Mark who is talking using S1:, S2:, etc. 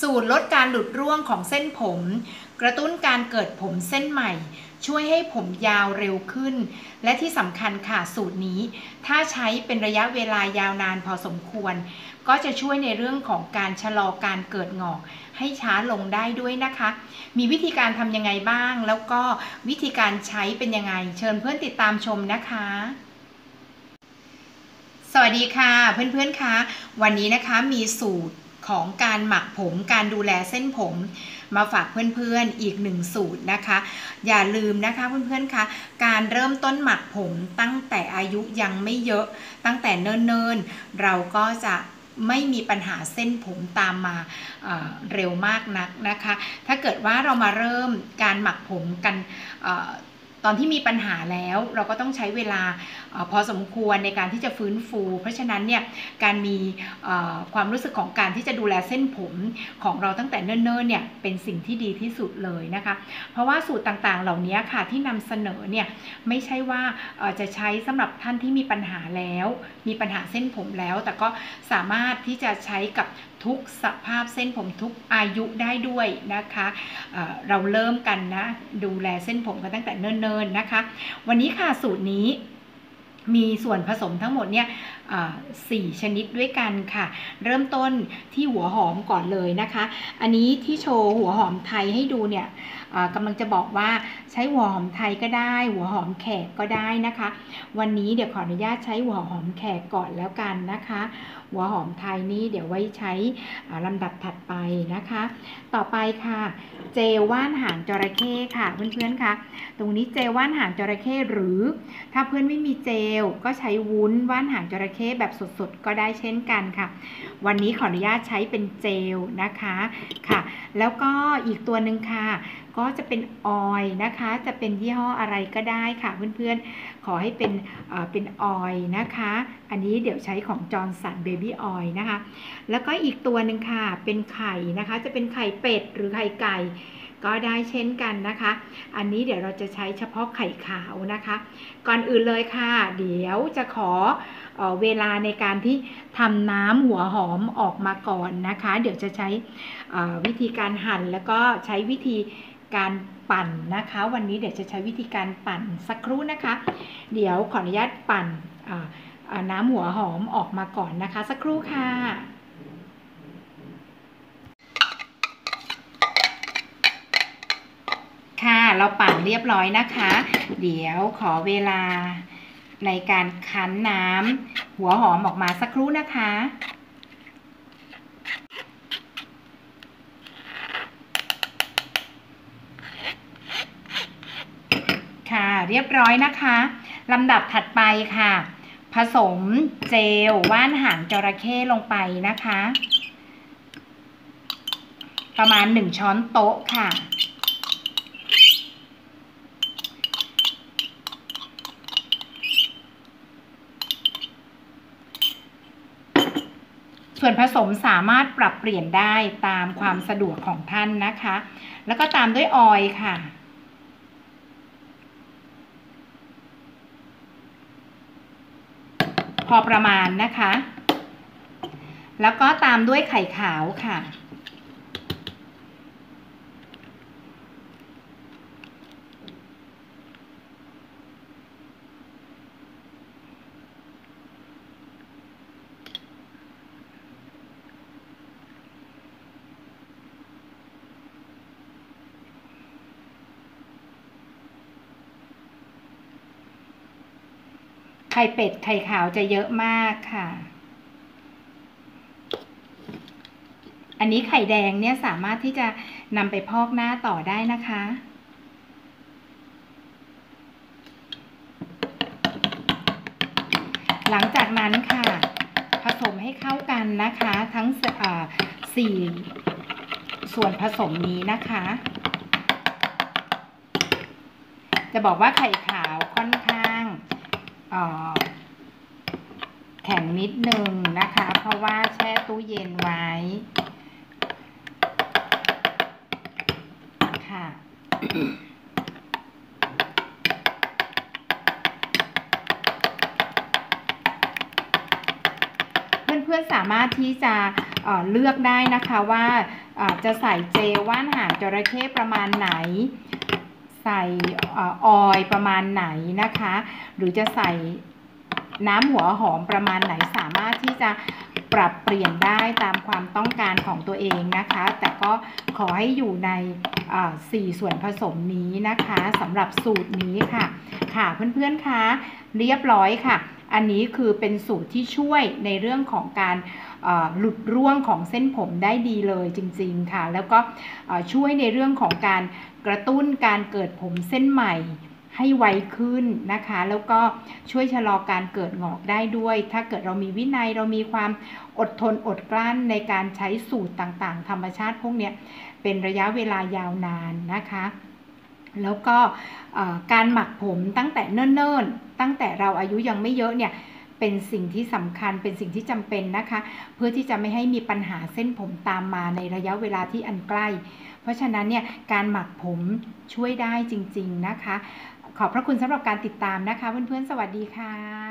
S1: สูตรลดการหลุดร่วงของเส้นผม กระตุ้นการเกิดผมเส้นใหม่ ช่วยให้ผมยาวเร็วขึ้น และที่สำคัญค่ะสูตรนี้ ถ้าใช้เป็นระยะเวลายาวนานพอสมควร ก็จะช่วยในเรื่องของการชะลอการเกิดงอก ให้ช้าลงได้ด้วยนะคะ มีวิธีการทำยังไงบ้าง แล้วก็วิธีการใช้เป็นยังไง เชิญเพื่อนติดตามชมนะคะสวัสดีค่ะเพื่อนๆคะวันนี้นะคะมีสูตร ของการหมักผมการดูแลเส้นผมมาฝากเพื่อนๆอีกหนึ่งสูตรนะคะ อย่าลืมนะคะเพื่อนๆคะการเริ่มต้นหมักผมตั้งแต่อายุยังไม่เยอะตั้งแต่เนิ่นๆ เราก็จะไม่มีปัญหาเส้นผมตามมาเเร็วมากนักนะคะ ถ้าเกิดว่าเรามาเริ่มการหมักผมกัน ตอนที่มีปัญหาแล้วเราก็ต้องใช้เวลาอพอสมควรในการที่จะฟื้นฟู เพราะฉะนั้นเนี่ยการมีความรู้สึกของการที่จะดูแลเส้นผมของเราตั้งแต่เนิ่นๆเนี่ยเป็นสิ่งที่ดีที่สุดเลยนะคะ เพราะว่าสูตรต่างๆ เหล่านี้ค่ะที่นำเสนอเนี่ยไม่ใช่ว่าจะใช้สำหรับท่านที่มีปัญหาแล้ว มีปัญหาเส้นผมแล้ว แต่ก็สามารถที่จะใช้กับทุกสภาพเส้นผมทุกอายุได้ด้วยนะคะเเราเริ่มกันนะ ดูแลเส้นผมกันตั้งแต่เนิ่นๆนะคะ วันนี้ค่ะสูตรนี้มีส่วนผสมทั้งหมดเนี่ยสี่ชนิดด้วยกันค่ะ เริ่มต้นที่หัวหอมก่อนเลยนะคะ อันนี้ที่โชว์หัวหอมไทยให้ดูเนี่ยกำลังจะบอกว่าใช้หัวหอมไทยก็ได้ หัวหอมแขกก็ได้นะคะ วันนี้เดี๋ยวขออนุญาตใช้หัวหอมแขกก่อนแล้วกันนะคะ หัวหอมไทยนี้เดี๋ยวไว้ใช้ลำดับถัดไปนะคะ ต่อไปค่ะ เจลว่านหางจระเข้ค่ะเพื่อนๆคะตรงนี้เจลว่านหางจระเข้หรือ ถ้าเพื่อนไม่มีเจลก็ใช้วุ้นว่านหางจระเข้แบบสดๆ ก็ได้เช่นกันค่ะ วันนี้ขออนุญาตใช้เป็นเจลนะคะค่ะ แล้วก็อีกตัวหนึ่งค่ะ ก็จะเป็นออยนะคะ จะเป็นยี่ห้ออะไรก็ได้ค่ะ เพื่อนๆ ขอให้เป็นเป็นออยนะคะ อันนี้เดี๋ยวใช้ของจอร์นสันเบบี้ออยนะคะ แล้วก็อีกตัวหนึ่งค่ะ เป็นไข่นะคะ จะเป็นไข่เป็ดหรือไข่ไก่ ก็ได้เช่นกันนะคะ อันนี้เดี๋ยวเราจะใช้เฉพาะไข่ขาวนะคะ ก่อนอื่นเลยค่ะ เดี๋ยวจะขอเวลาในการที่ทำน้ำหัวหอมออกมาก่อนนะคะ เดี๋ยวจะใช้วิธีการหั่นแล้วก็ใช้วิธีการปั่นนะคะ วันนี้เดี๋ยวจะใช้วิธีการปั่นสักครู่นะคะ เดี๋ยวขออนุญาตปั่นน้ำหัวหอมออกมาก่อนนะคะ สักครู่ค่ะ ค่ะ เราปั่นเรียบร้อยนะคะ เดี๋ยวขอเวลาในการคั้นน้ำหัวหอมออกมาสักครู่นะคะค่ะเรียบร้อยนะคะลำดับถัดไปค่ะ ผสมเจลว่านหางจระเข้ลงไปนะคะ ประมาณหนึ่งช้อนโต๊ะค่ะ ส่วนผสมสามารถปรับเปลี่ยนได้ตามความสะดวกของท่านนะคะ แล้วก็ตามด้วยออยค่ะ พอประมาณนะคะ แล้วก็ตามด้วยไข่ขาวค่ะ ข่เป็ดไข่ขาวจะเยอะมากค่ะ อันนี้ไข่แดงเนี่ยสามารถที่จะนำไปพอกหน้าต่อได้นะคะ หลังจากนั้นค่ะ ผสมให้เข้ากันนะคะ ทั้งสี่ส่วนผสมนี้นะคะ จะบอกว่าไข่ขาวค่อนข้าง แข็งนิดนึงนะคะ เพราะว่าแช่ตู้เย็นไว้ ค่ะ เพื่อนๆสามารถที่จะเเลือกได้นะคะว่าจะใส่เจว่านหางจระเข้ประมาณไหน ใส่ออยประมาณไหนนะคะ หรือจะใส่น้ำหัวหอมประมาณไหนสามารถที่จะปรับเปลี่ยนได้ตามความต้องการของตัวเองนะคะ แต่ก็ขอให้อยู่ในอ่าสี่ส่วนผสมนี้นะคะสำหรับสูตรนี้ค่ะ ค่ะเพื่อนๆคะเรียบร้อยค่ะ อันนี้คือเป็นสูตรที่ช่วยในเรื่องของการหลุดร่วงของเส้นผมได้ดีเลยจริงๆค่ะ แล้วก็ช่วยในเรื่องของการ กระตุ้นการเกิดผมเส้นใหม่ให้ไวขึ้นนะคะ แล้วก็ช่วยชะลอการเกิดงอกได้ด้วย ถ้าเกิดเรามีวินัยเรามีความอดทนอดกลั้นในการใช้สูตรต่างๆ ธรรมชาติพวกเนี้ยเป็นระยะเวลายาวนานนะคะ แล้วก็การหมักผมตั้งแต่เนิ่นๆ ตั้งแต่เราอายุยังไม่เยอะเนี่ยเป็นสิ่งที่สำคัญเป็นสิ่งที่จำเป็นนะคะ เพื่อที่จะไม่ให้มีปัญหาเส้นผมตามมาในระยะเวลาที่อันใกล้ เพราะฉะนั้นเนี่ยการหมักผมช่วยได้จริง ๆนะคะ ขอบพระคุณสำหรับการติดตามนะคะ เพื่อนๆ สวัสดีค่ะ